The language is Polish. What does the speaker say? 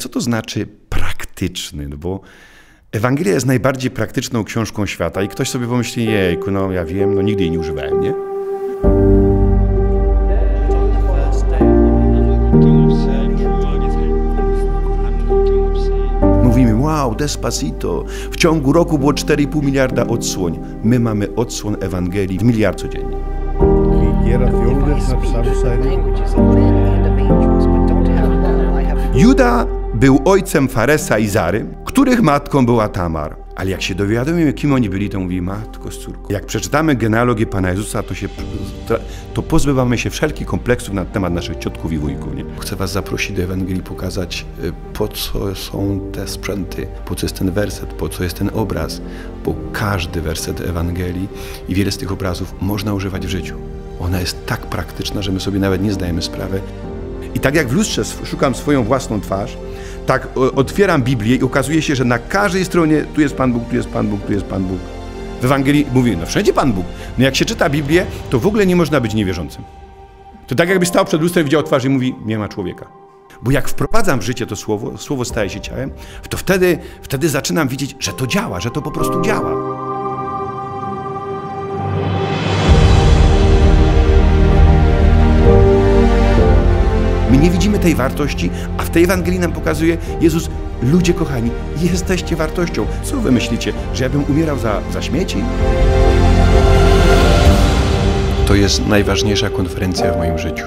Co to znaczy praktyczny? No bo Ewangelia jest najbardziej praktyczną książką świata i ktoś sobie pomyśli, jejku, no ja wiem, no nigdy jej nie używałem, nie? Mówimy, wow, Despacito. W ciągu roku było 4,5 miliarda odsłoń. My mamy odsłon Ewangelii w miliard codziennie. Juda był ojcem Faresa i Zary, których matką była Tamar. Ale jak się dowiadujemy, kim oni byli, to mówi matko z córką. Jak przeczytamy genealogię Pana Jezusa, to, się, to pozbywamy się wszelkich kompleksów na temat naszych ciotków i wujków. Nie? Chcę Was zaprosić do Ewangelii, pokazać y, po co są te sprzęty, po co jest ten werset, po co jest ten obraz. Bo każdy werset Ewangelii i wiele z tych obrazów można używać w życiu. Ona jest tak praktyczna, że my sobie nawet nie zdajemy sprawy. I tak jak w lustrze szukam swoją własną twarz, tak otwieram Biblię i okazuje się, że na każdej stronie tu jest Pan Bóg, tu jest Pan Bóg, tu jest Pan Bóg. W Ewangelii mówi, no wszędzie Pan Bóg. No jak się czyta Biblię, to w ogóle nie można być niewierzącym. To tak jakby stał przed lustrem, widział twarz i mówi, nie ma człowieka. Bo jak wprowadzam w życie to słowo, słowo staje się ciałem, to wtedy, wtedy zaczynam widzieć, że to działa, że to po prostu działa. Nie widzimy tej wartości, a w tej Ewangelii nam pokazuje Jezus, ludzie kochani, jesteście wartością. Co wy myślicie, że ja bym umierał za, za śmieci? To jest najważniejsza konferencja w moim życiu.